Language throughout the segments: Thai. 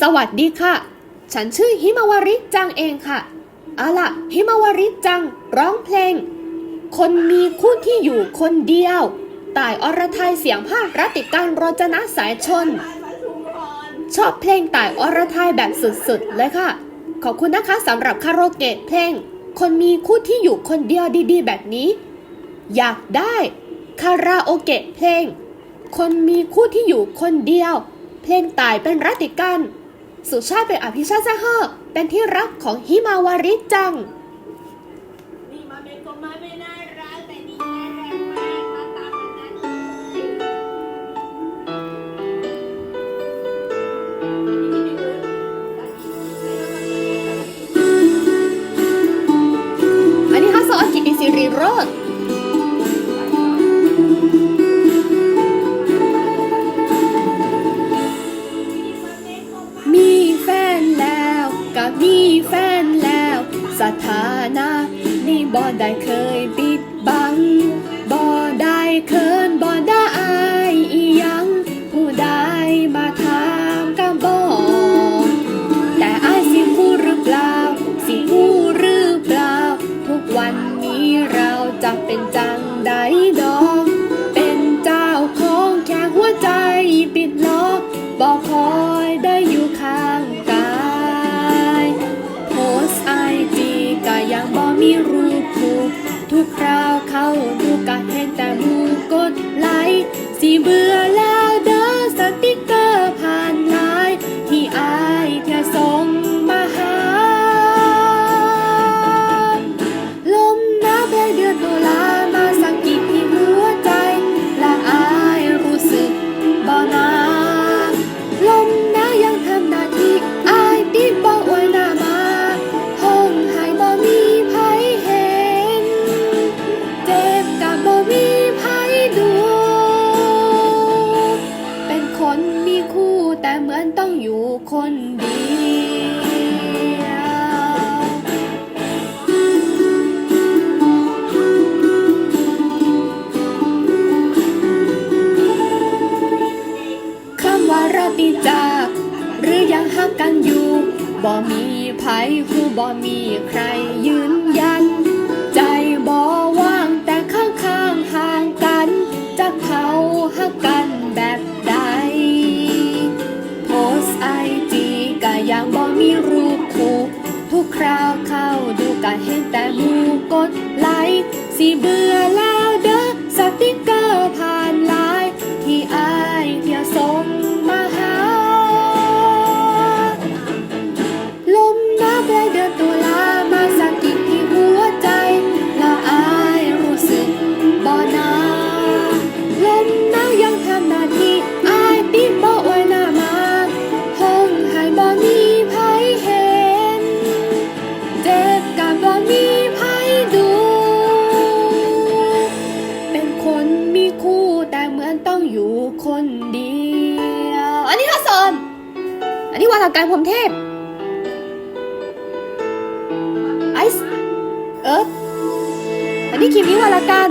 สวัสดีค่ะ ฉันชื่อฮิมาวาริจังเองค่ะเอาล่ะฮิมาวาริจังร้องเพลง คนมีคู่ที่อยู่คนเดียว ต่ายอรไทยเสียงภาครัติการรจนะสายชน ชอบเพลงต่ายอรไทยแบบสุดๆ เลยค่ะ ขอบคุณนะคะสำหรับคาราโอเกะเพลง คนมีคู่ที่อยู่คนเดียวดีๆ แบบนี้ อยากได้คาราโอเกะเพลง คนมีคู่ที่อยู่คนเดียว เพลงตายเป็นรัติกัน สุชาติเป็นอภิชาติเฮอเป็นที่รักของฮิมาวาริจัง สถานะนี่บ่ได้เคยปิดบังบ่ได้เคินบ่ได้อายอีหยัง ผู้ใดมาถามก็บอกแต่อายสิพูดหรือเปล่า สิพูดหรือเปล่า ทุกวันนี้เราจะเป็นจังใดดอก เป็นเจ้าของแค่หัวใจปิดล็อกบอกคอยได้อยู่ มีรูปคู่ทุกคราวเข้าดูกะเห็นแต่หมูกดไลค์สีเบื่อแล้ว คนเดียว คำว่าเราติดจากหรือยังหักกันอยู่บ่มีไผหูบ่มีใครยืนยัน ใจบ่ว่างแต่ข้างๆห่างกันจะเขาหักกัน เห็นแต่หมูกดไลค์สิเบื่อแล้วเด้อสติกเกอร์ผ่า อันนี้วาทการพรมเทพไอซ์เอิร์ธอันนี้คิมมิวาลากัน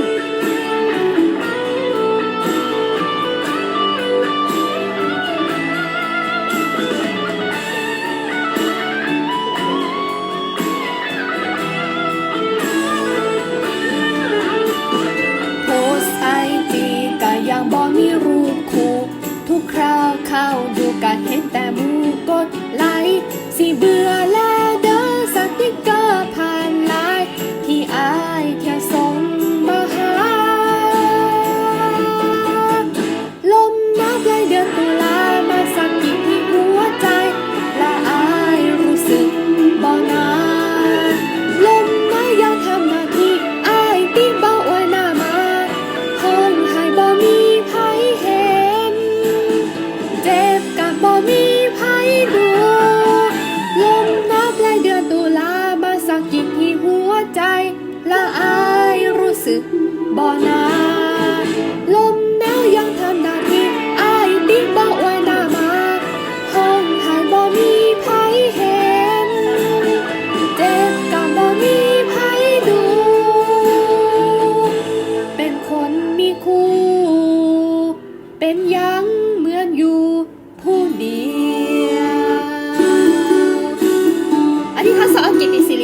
โพสไอจีก็ยังบ่มีรูปคู่ทุกคราวเข้า ดไลสิเบื่อแล้ว สักกิดที่หัวใจละอายรู้สึกบ่นานลมหนาวยังทำหน้าที่อายติดบ่อวยหน้ามาห้องหายบ่มีไผเห็น เจ็บกับบ่มีไผดู เป็นคนมีคู่ เป็นยังเหมือนอยู่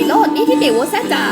โลดนี่ที่ติ๋วแซ่จ๋า